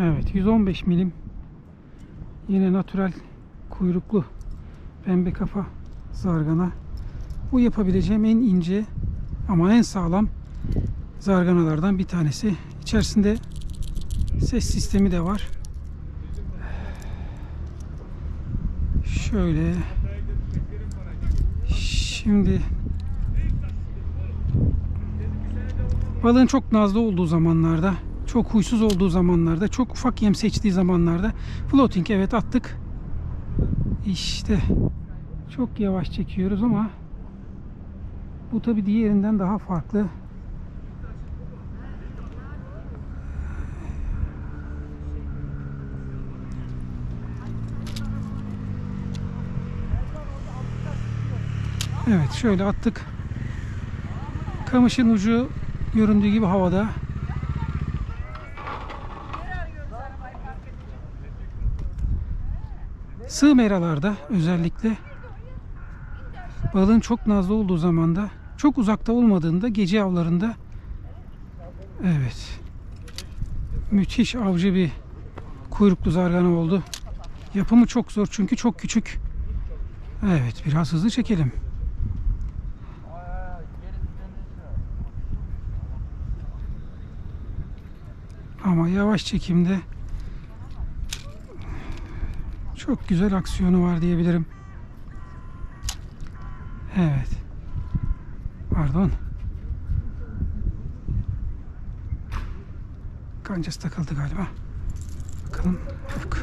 Evet 115 milim yine natürel kuyruklu pembe kafa zargana. Bu yapabileceğim en ince ama en sağlam zarganalardan bir tanesi. İçerisinde ses sistemi de var. Şöyle şimdi balığın çok nazlı olduğu zamanlarda çok huysuz olduğu zamanlarda çok ufak yem seçtiği zamanlarda floating evet attık işte çok yavaş çekiyoruz ama bu tabi diğerinden daha farklı Evet şöyle attık. Kamışın ucu göründüğü gibi havada. Sığ meralarda özellikle balığın çok nazlı olduğu zamanda çok uzakta olmadığında gece avlarında evet müthiş avcı bir kuyruklu zargana oldu. Yapımı çok zor çünkü çok küçük. Evet biraz hızlı çekelim. Ama yavaş çekimde çok güzel aksiyonu var diyebilirim. Evet. Pardon. Kancası takıldı galiba. Bakalım. Yok.